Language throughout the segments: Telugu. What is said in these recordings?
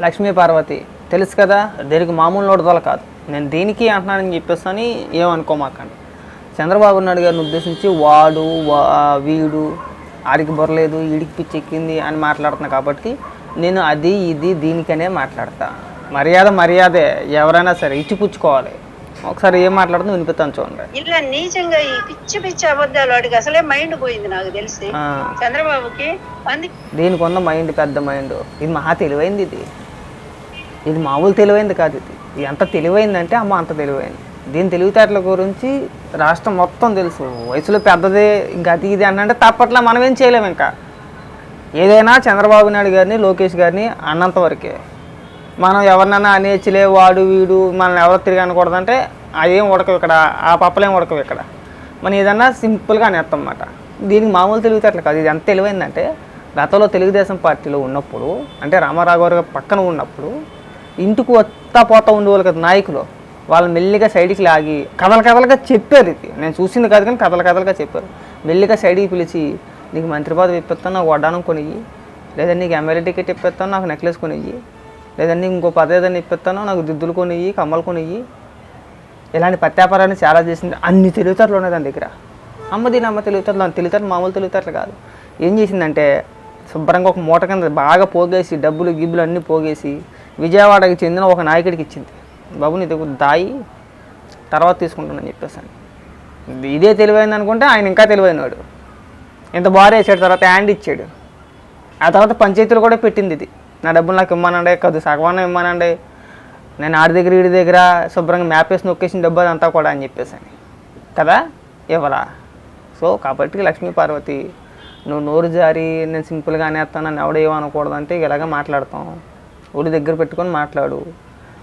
లక్ష్మీ పార్వతి. తెలుసు కదా దీనికి మామూలు నోడుదల కాదు. నేను దీనికి అంటున్నానని చెప్పేసి అని ఏమనుకోమాకండి. చంద్రబాబు నాయుడు గారిని ఉద్దేశించి వాడు వా- వీడు ఆడికి బొరలేదు ఈడికి పిచ్చి ఎక్కింది అని మాట్లాడుతున్నా కాబట్టి నేను అది ఇది దీనికనే మాట్లాడతా. మర్యాద మర్యాదే ఎవరైనా సరే ఇచ్చిపుచ్చుకోవాలి ఒకసారి ఏం మాట్లాడుతుందో వినిపిస్తాను చూడండి. ఇలా నీచంగా ఈ పిచ్చి పిచ్చి అబద్ధాలు వాడికి అసలే మైండ్ పోయింది నాకు తెలిసి. చంద్రబాబుకి అందుకే దీనికి ఉన్న మైండ్ పెద్ద మైండ్. ఇది మహా తెలివైంది ఇది. ఇది మామూలు తెలివైంది కాదు ఇది. ఎంత తెలివైందంటే అమ్మ అంత తెలివైంది. దీని తెలివితేటల గురించి రాష్ట్రం మొత్తం తెలుసు. వయసులో పెద్దదే ఇంకా అది ఇది అన్నంటే తప్పట్లా మనం ఏం చేయలేము ఇంకా. ఏదైనా చంద్రబాబు నాయుడు గారిని లోకేష్ గారిని అన్నంత వరకే. మనం ఎవరినైనా అనేచ్చిలే వాడు వీడు మనల్ని ఎవరు తిరిగి అనకూడదంటే అదేం ఉడకవు ఇక్కడ. ఆ పప్పలేం ఉడకవు ఇక్కడ. మనం ఏదన్నా సింపుల్గా అనేస్తాం అన్నమాట దీనికి మామూలు తెలివితేటలు కాదు. ఇది ఎంత తెలివైందంటే గతంలో తెలుగుదేశం పార్టీలో ఉన్నప్పుడు అంటే రామారావు గారు పక్కన ఉన్నప్పుడు ఇంటికి వస్తా పోతా ఉండేవాళ్ళు కదా నాయకులు. వాళ్ళు మెల్లిగా సైడ్కి లాగి కథల కథలుగా చెప్పారు ఇది. నేను చూసింది కాదు కానీ కథల కథలుగా చెప్పారు. మెల్లిగా సైడ్కి పిలిచి నీకు మంత్రి పదవి ఇప్పిస్తాను నాకు వడ్డానం కొనియ్యి. లేదా నీకు ఎమ్మెల్యే టికెట్ ఇప్పిస్తాను నాకు నెక్లెస్ కొనియ్యి. లేదా నీకు ఇంకో పదవి ఏదైనా ఇప్పిస్తాను నాకు దిద్దులు కొనియ్యి కమ్మలు కొనియ్యి. ఇలాంటి ప్రత్యాపారాన్ని చాలా చేసింది. అన్ని తెలివితేటలు ఉన్నాయి దాని దగ్గర. అమ్మ దీని అమ్మ తెలివితేటలు తెలివితేటలు మామూలు తెలివితేటలు కాదు. ఏం చేసిందంటే శుభ్రంగా ఒక మూట కింద బాగా పోగేసి డబ్బులు గిబ్బులు అన్నీ పోగేసి విజయవాడకి చెందిన ఒక నాయకుడికి ఇచ్చింది. బాబు నీ దగ్గర దాయి తర్వాత తీసుకుంటానని చెప్పేసాను ఇదే తెలివైంది అనుకుంటే ఆయన ఇంకా తెలివైనవాడు. ఇంత బాగా వేసాడు తర్వాత హ్యాండ్ ఇచ్చాడు. ఆ తర్వాత పంచాయతీలు కూడా పెట్టింది ఇది. నా డబ్బులు నాకు ఇమ్మానండి కాదు సగవాన ఇమ్మనండి. నేను ఆడి దగ్గర వీడి దగ్గర శుభ్రంగా మ్యాప్ వేసి నొక్కేసిన డబ్బు అదంతా కూడా అని చెప్పేసాను కదా ఇవ్వరా సో కాబట్టి లక్ష్మీ పార్వతి నువ్వు నోరు జారి నేను సింపుల్గా అనేస్తాను నన్ను ఎవడేమనకూడదు అంటే ఇలాగ మాట్లాడతాం. ఊరి దగ్గర పెట్టుకొని మాట్లాడు.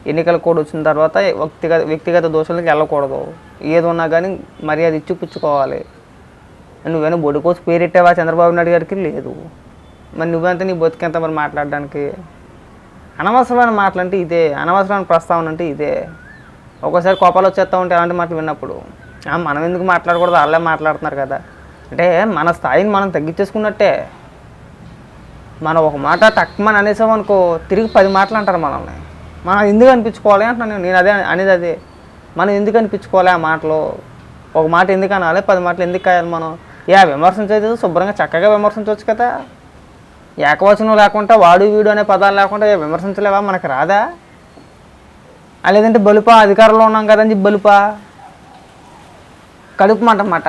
ఎన్నికల కోడ్ వచ్చిన తర్వాత వ్యక్తిగత వ్యక్తిగత దోషాలకు వెళ్ళకూడదు. ఏది ఉన్నా కానీ మర్యాద ఇచ్చి పుచ్చుకోవాలి. నువ్వేనా బొడికోసి పేరెట్టావా చంద్రబాబు నాయుడు గారికి? లేదు. మరి నువ్వెంత నీ బతికెంత మరి మాట్లాడడానికి? అనవసరమైన మాటలు అంటే ఇదే. అనవసరమైన ప్రస్తావన అంటే ఇదే. ఒక్కోసారి కోపాలు వచ్చేస్తా ఉంటే అలాంటి మాటలు విన్నప్పుడు. మనం ఎందుకు మాట్లాడకూడదు? వాళ్ళే మాట్లాడుతున్నారు కదా. అంటే మన స్థాయిని మనం తగ్గించేసుకున్నట్టే. మనం ఒక మాట తక్కువని అనేసామనుకో తిరిగి పది మాటలు అంటారు మనల్ని. మనం ఎందుకు అనిపించుకోవాలి అంటున్నాను నేను. అదే అనేది అదే. మనం ఎందుకు అనిపించుకోవాలి ఆ మాటలు? ఒక మాట ఎందుకు అనాలి? పది మాటలు ఎందుకు కాయాలి మనం? యా విమర్శించేది శుభ్రంగా చక్కగా విమర్శించవచ్చు కదా. ఏకవచనం లేకుండా వాడు వీడు అనే పదాలు లేకుండా ఏ విమర్శించలేవా? మనకు రాదా? లేదంటే బలుపా అధికారంలో ఉన్నాం కదని చెప్పి బలుపా? కడుపు మాట మాట.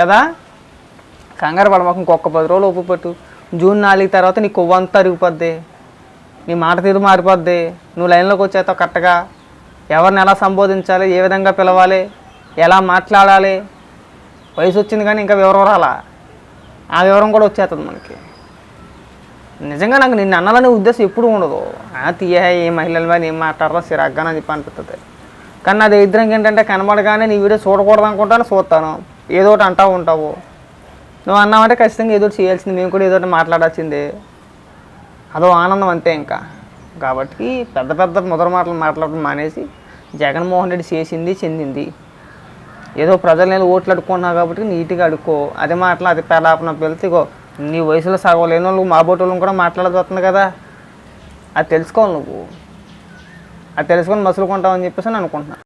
కదా? కంగారు పడమాకు ఇంకొక పది రోజులు ఒప్పు పట్టు. జూన్ నాలుగు తర్వాత నీ కొవ్వు అంతా అరిగిపోద్ది. నీ మాట తీరు మారిపోద్ది. నువ్వు లైన్లోకి వచ్చేస్తావు కరెక్ట్గా. ఎవరిని ఎలా సంబోధించాలి? ఏ విధంగా పిలవాలి? ఎలా మాట్లాడాలి? వయసు వచ్చింది కానీ ఇంకా వివరం రాలా? ఆ వివరం కూడా వచ్చేస్తుంది మనకి. నిజంగా నాకు నిన్ను అనాలనే ఉద్దేశం ఎప్పుడు ఉండదు. ఆ తీయ ఏ మహిళల మీద ఏం మాట్లాడరా? సిరాగ్గా అని చెప్పి అనిపిస్తుంది కానీ నా దరిద్రం ఏంటంటే కనబడగానే నీ వీడియో చూడకూడదు అనుకుంటాను చూస్తాను. ఏదో ఒకటి అంటావు ఉంటావు. నువ్వు అన్నామంటే ఖచ్చితంగా ఏదో చేయాల్సింది మేము కూడా ఏదో ఒకటి మాట్లాడాల్సిందే. అదో ఆనందం అంతే ఇంకా. కాబట్టి పెద్ద పెద్ద ముదర మాటలు మాట్లాడడం మానేసి జగన్మోహన్ రెడ్డి చేసింది చెందింది. ఏదో ప్రజలు నేను ఓట్లు అడుక్కున్నావు కాబట్టి నీట్గా అడుక్కో. అదే మాటలు అది పేలాపన వెళ్తే ఇగో నీ వయసులో సగం లేని వాళ్ళు మా బోటోళ్ళని కూడా మాట్లాడబోతుంది కదా. అది తెలుసుకోవాలి నువ్వు. అది తెలుసుకొని మసులుకుంటావని చెప్పేసి నేను అనుకుంటున్నాను